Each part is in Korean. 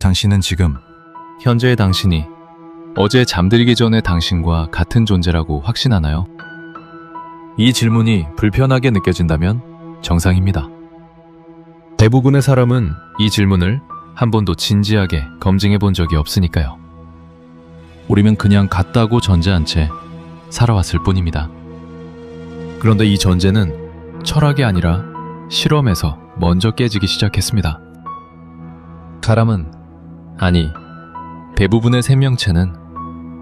당신은 지금 현재의 당신이 어제 잠들기 전의 당신과 같은 존재라고 확신하나요? 이 질문이 불편하게 느껴진다면 정상입니다. 대부분의 사람은 이 질문을 한 번도 진지하게 검증해 본 적이 없으니까요. 우리는 그냥 같다고 전제한 채 살아왔을 뿐입니다. 그런데 이 전제는 철학이 아니라 실험에서 먼저 깨지기 시작했습니다. 사람은, 아니, 대부분의 생명체는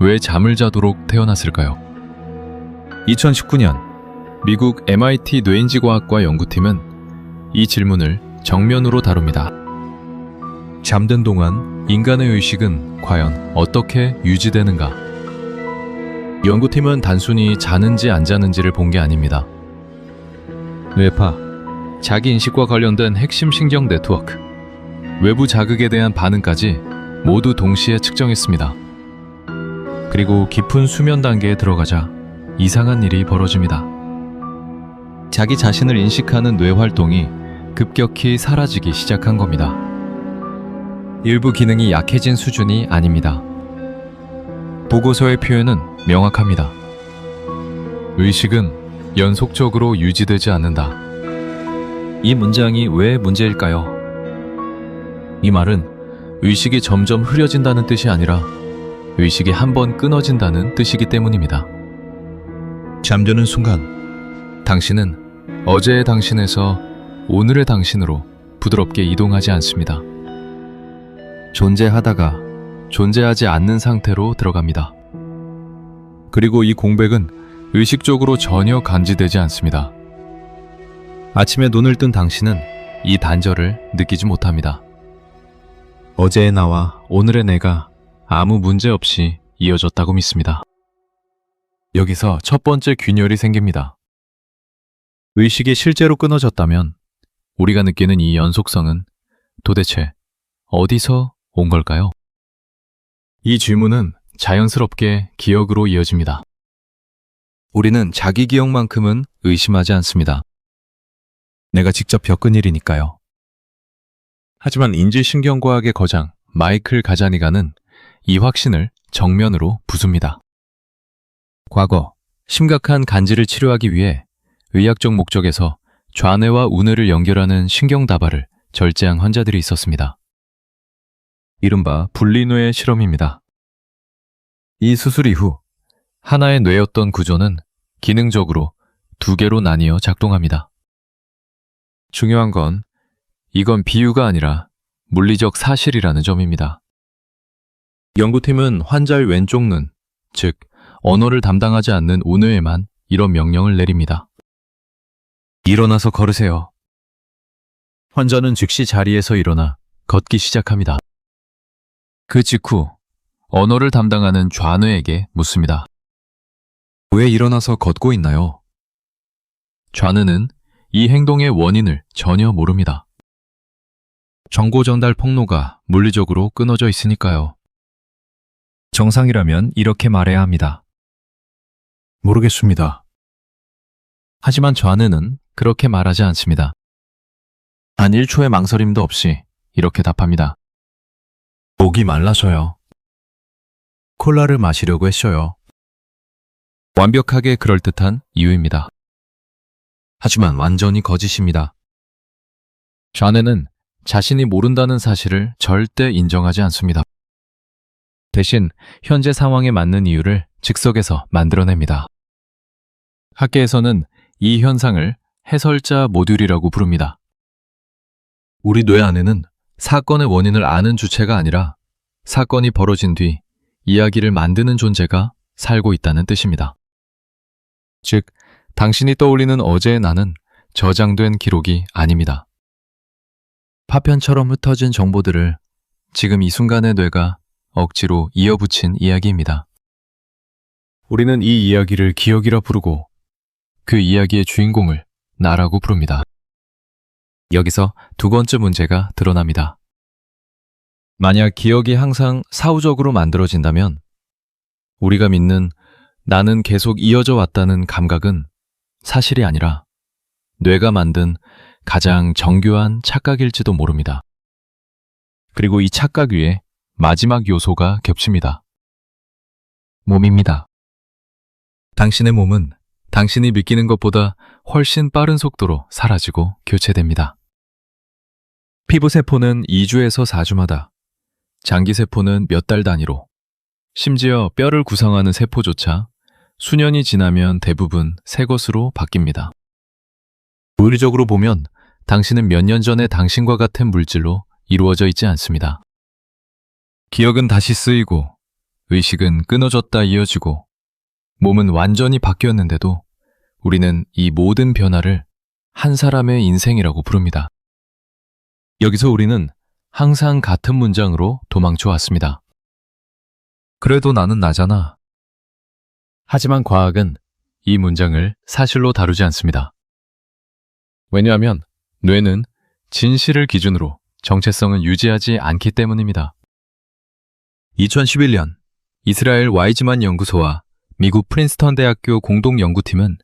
왜 잠을 자도록 태어났을까요? 2019년 미국 MIT 뇌인지과학과 연구팀은 이 질문을 정면으로 다룹니다. 잠든 동안 인간의 의식은 과연 어떻게 유지되는가? 연구팀은 단순히 자는지 안 자는지를 본 게 아닙니다. 뇌파, 자기 인식과 관련된 핵심 신경 네트워크, 외부 자극에 대한 반응까지 모두 동시에 측정했습니다. 그리고 깊은 수면 단계에 들어가자 이상한 일이 벌어집니다. 자기 자신을 인식하는 뇌 활동이 급격히 사라지기 시작한 겁니다. 일부 기능이 약해진 수준이 아닙니다. 보고서의 표현은 명확합니다. 의식은 연속적으로 유지되지 않는다. 이 문장이 왜 문제일까요? 이 말은 의식이 점점 흐려진다는 뜻이 아니라 의식이 한 번 끊어진다는 뜻이기 때문입니다. 잠드는 순간 당신은 어제의 당신에서 오늘의 당신으로 부드럽게 이동하지 않습니다. 존재하다가 존재하지 않는 상태로 들어갑니다. 그리고 이 공백은 의식적으로 전혀 감지되지 않습니다. 아침에 눈을 뜬 당신은 이 단절을 느끼지 못합니다. 어제의 나와 오늘의 내가 아무 문제 없이 이어졌다고 믿습니다. 여기서 첫 번째 균열이 생깁니다. 의식이 실제로 끊어졌다면 우리가 느끼는 이 연속성은 도대체 어디서 온 걸까요? 이 질문은 자연스럽게 기억으로 이어집니다. 우리는 자기 기억만큼은 의심하지 않습니다. 내가 직접 겪은 일이니까요. 하지만 인지신경과학의 거장 마이클 가자니가는 이 확신을 정면으로 부숩니다. 과거 심각한 간지를 치료하기 위해 의학적 목적에서 좌뇌와 우뇌를 연결하는 신경다발을 절제한 환자들이 있었습니다. 이른바 분리뇌 실험입니다. 이 수술 이후 하나의 뇌였던 구조는 기능적으로 두 개로 나뉘어 작동합니다. 중요한 건 이건 비유가 아니라 물리적 사실이라는 점입니다. 연구팀은 환자의 왼쪽 눈, 즉 언어를 담당하지 않는 우뇌에만 이런 명령을 내립니다. 일어나서 걸으세요. 환자는 즉시 자리에서 일어나 걷기 시작합니다. 그 직후 언어를 담당하는 좌뇌에게 묻습니다. 왜 일어나서 걷고 있나요? 좌뇌는 이 행동의 원인을 전혀 모릅니다. 정보 전달 폭로가 물리적으로 끊어져 있으니까요. 정상이라면 이렇게 말해야 합니다. 모르겠습니다. 하지만 좌뇌는 그렇게 말하지 않습니다. 단 1초의 망설임도 없이 이렇게 답합니다. 목이 말라서요. 콜라를 마시려고 했어요. 완벽하게 그럴듯한 이유입니다. 하지만 완전히 거짓입니다. 좌뇌는 자신이 모른다는 사실을 절대 인정하지 않습니다. 대신 현재 상황에 맞는 이유를 즉석에서 만들어냅니다. 학계에서는 이 현상을 해설자 모듈이라고 부릅니다. 우리 뇌 안에는 사건의 원인을 아는 주체가 아니라 사건이 벌어진 뒤 이야기를 만드는 존재가 살고 있다는 뜻입니다. 즉, 당신이 떠올리는 어제의 나는 저장된 기록이 아닙니다. 파편처럼 흩어진 정보들을 지금 이 순간의 뇌가 억지로 이어붙인 이야기입니다. 우리는 이 이야기를 기억이라 부르고 그 이야기의 주인공을 나라고 부릅니다. 여기서 두 번째 문제가 드러납니다. 만약 기억이 항상 사후적으로 만들어진다면 우리가 믿는 나는 계속 이어져 왔다는 감각은 사실이 아니라 뇌가 만든 가장 정교한 착각일지도 모릅니다. 그리고 이 착각 위에 마지막 요소가 겹칩니다. 몸입니다. 당신의 몸은 당신이 믿기는 것보다 훨씬 빠른 속도로 사라지고 교체됩니다. 피부세포는 2주에서 4주마다, 장기세포는 몇 달 단위로, 심지어 뼈를 구성하는 세포조차 수년이 지나면 대부분 새 것으로 바뀝니다. 물리적으로 보면 당신은 몇 년 전에 당신과 같은 물질로 이루어져 있지 않습니다. 기억은 다시 쓰이고, 의식은 끊어졌다 이어지고, 몸은 완전히 바뀌었는데도 우리는 이 모든 변화를 한 사람의 인생이라고 부릅니다. 여기서 우리는 항상 같은 문장으로 도망쳐 왔습니다. 그래도 나는 나잖아. 하지만 과학은 이 문장을 사실로 다루지 않습니다. 왜냐하면 뇌는 진실을 기준으로 정체성을 유지하지 않기 때문입니다. 2011년 이스라엘 와이즈만 연구소와 미국 프린스턴 대학교 공동 연구팀은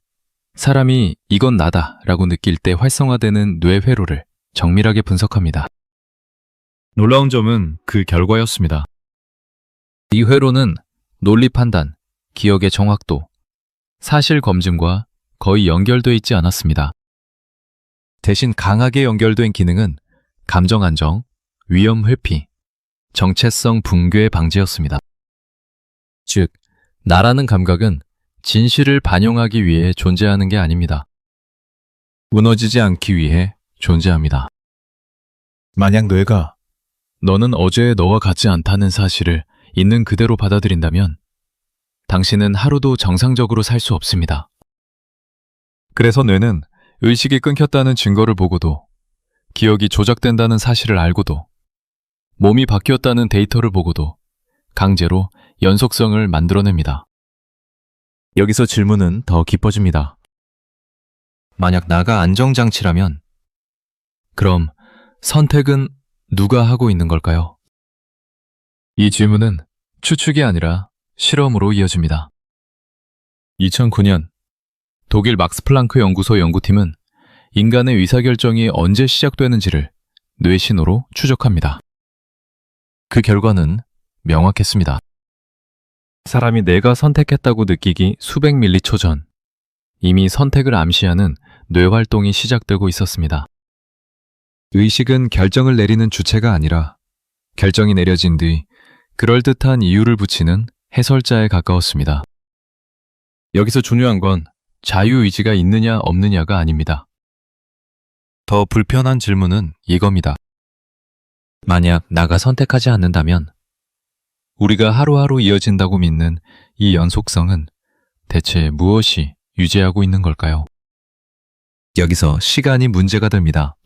사람이 이건 나다 라고 느낄 때 활성화되는 뇌 회로를 정밀하게 분석합니다. 놀라운 점은 그 결과였습니다. 이 회로는 논리 판단, 기억의 정확도, 사실 검증과 거의 연결돼 있지 않았습니다. 대신 강하게 연결된 기능은 감정 안정, 위험 회피, 정체성 붕괴 방지였습니다. 즉, 나라는 감각은 진실을 반영하기 위해 존재하는 게 아닙니다. 무너지지 않기 위해 존재합니다. 만약 뇌가 너는 어제의 너와 같지 않다는 사실을 있는 그대로 받아들인다면 당신은 하루도 정상적으로 살 수 없습니다. 그래서 뇌는 의식이 끊겼다는 증거를 보고도 기억이 조작된다는 사실을 알고도 몸이 바뀌었다는 데이터를 보고도 강제로 연속성을 만들어냅니다. 여기서 질문은 더 깊어집니다. 만약 나가 안정장치라면 그럼 선택은 누가 하고 있는 걸까요? 이 질문은 추측이 아니라 실험으로 이어집니다. 2009년 독일 막스 플랑크 연구소 연구팀은 인간의 의사결정이 언제 시작되는지를 뇌신호로 추적합니다. 그 결과는 명확했습니다. 사람이 내가 선택했다고 느끼기 수백 밀리초 전 이미 선택을 암시하는 뇌활동이 시작되고 있었습니다. 의식은 결정을 내리는 주체가 아니라 결정이 내려진 뒤 그럴듯한 이유를 붙이는 해설자에 가까웠습니다. 여기서 중요한 건 자유의지가 있느냐 없느냐가 아닙니다. 더 불편한 질문은 이겁니다. 만약 나가 선택하지 않는다면 우리가 하루하루 이어진다고 믿는 이 연속성은 대체 무엇이 유지하고 있는 걸까요? 여기서 시간이 문제가 됩니다.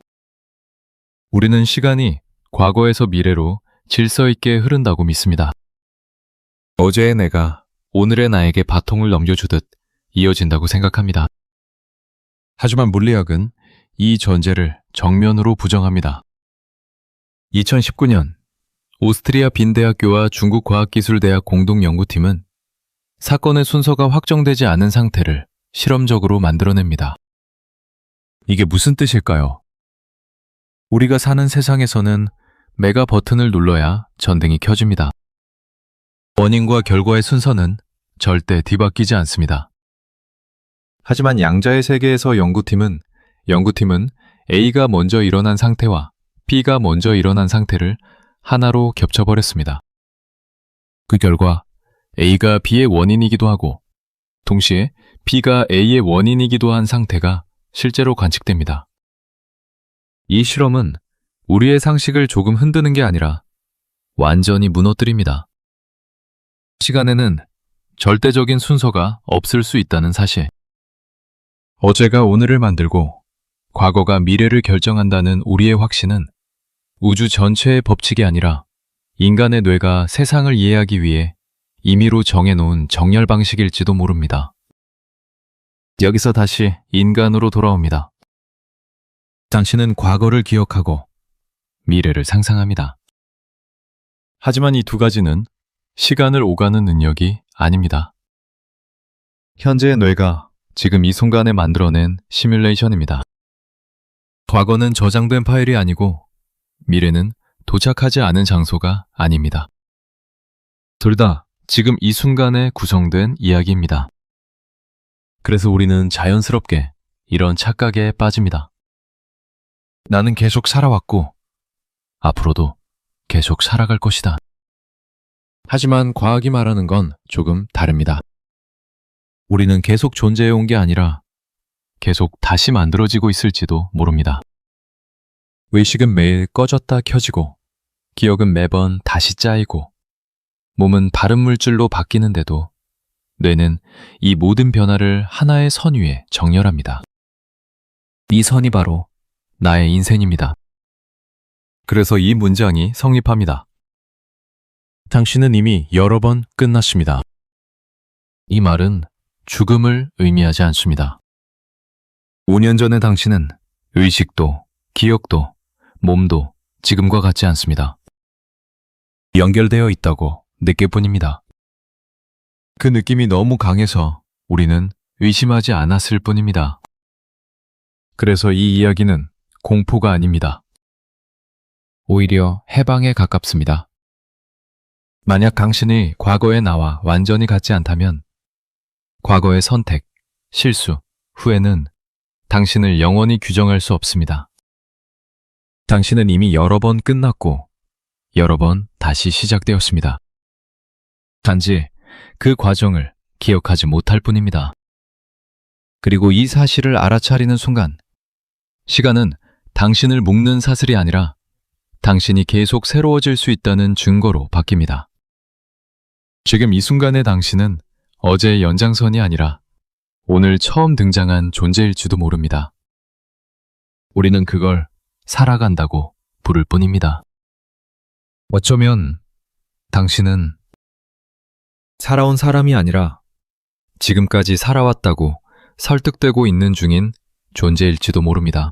우리는 시간이 과거에서 미래로 질서 있게 흐른다고 믿습니다. 어제의 내가 오늘의 나에게 바통을 넘겨주듯 이어진다고 생각합니다. 하지만 물리학은 이 전제를 정면으로 부정합니다. 2019년 오스트리아 빈대학교와 중국과학기술대학 공동연구팀은 사건의 순서가 확정되지 않은 상태를 실험적으로 만들어냅니다. 이게 무슨 뜻일까요? 우리가 사는 세상에서는 메가 버튼을 눌러야 전등이 켜집니다. 원인과 결과의 순서는 절대 뒤바뀌지 않습니다. 하지만 양자의 세계에서 연구팀은 연구팀은 A가 먼저 일어난 상태와 B가 먼저 일어난 상태를 하나로 겹쳐버렸습니다. 그 결과 A가 B의 원인이기도 하고 동시에 B가 A의 원인이기도 한 상태가 실제로 관측됩니다. 이 실험은 우리의 상식을 조금 흔드는 게 아니라 완전히 무너뜨립니다. 시간에는 절대적인 순서가 없을 수 있다는 사실. 어제가 오늘을 만들고 과거가 미래를 결정한다는 우리의 확신은 우주 전체의 법칙이 아니라 인간의 뇌가 세상을 이해하기 위해 임의로 정해놓은 정렬 방식일지도 모릅니다. 여기서 다시 인간으로 돌아옵니다. 당신은 과거를 기억하고 미래를 상상합니다. 하지만 이 두 가지는 시간을 오가는 능력이 아닙니다. 현재의 뇌가 지금 이 순간에 만들어낸 시뮬레이션입니다. 과거는 저장된 파일이 아니고 미래는 도착하지 않은 장소가 아닙니다. 둘 다 지금 이 순간에 구성된 이야기입니다. 그래서 우리는 자연스럽게 이런 착각에 빠집니다. 나는 계속 살아왔고, 앞으로도 계속 살아갈 것이다. 하지만 과학이 말하는 건 조금 다릅니다. 우리는 계속 존재해온 게 아니라 계속 다시 만들어지고 있을지도 모릅니다. 의식은 매일 꺼졌다 켜지고, 기억은 매번 다시 짜이고, 몸은 바른 물질로 바뀌는데도 뇌는 이 모든 변화를 하나의 선 위에 정렬합니다. 이 선이 바로 나의 인생입니다. 그래서 이 문장이 성립합니다. 당신은 이미 여러 번 끝났습니다. 이 말은 죽음을 의미하지 않습니다. 5년 전의 당신은 의식도, 기억도, 몸도 지금과 같지 않습니다. 연결되어 있다고 느낄 뿐입니다. 그 느낌이 너무 강해서 우리는 의심하지 않았을 뿐입니다. 그래서 이 이야기는 공포가 아닙니다. 오히려 해방에 가깝습니다. 만약 당신이 과거의 나와 완전히 같지 않다면 과거의 선택, 실수, 후회는 당신을 영원히 규정할 수 없습니다. 당신은 이미 여러 번 끝났고 여러 번 다시 시작되었습니다. 단지 그 과정을 기억하지 못할 뿐입니다. 그리고 이 사실을 알아차리는 순간 시간은 당신을 묶는 사슬이 아니라 당신이 계속 새로워질 수 있다는 증거로 바뀝니다. 지금 이 순간의 당신은 어제의 연장선이 아니라 오늘 처음 등장한 존재일지도 모릅니다. 우리는 그걸 살아간다고 부를 뿐입니다. 어쩌면 당신은 살아온 사람이 아니라 지금까지 살아왔다고 설득되고 있는 중인 존재일지도 모릅니다.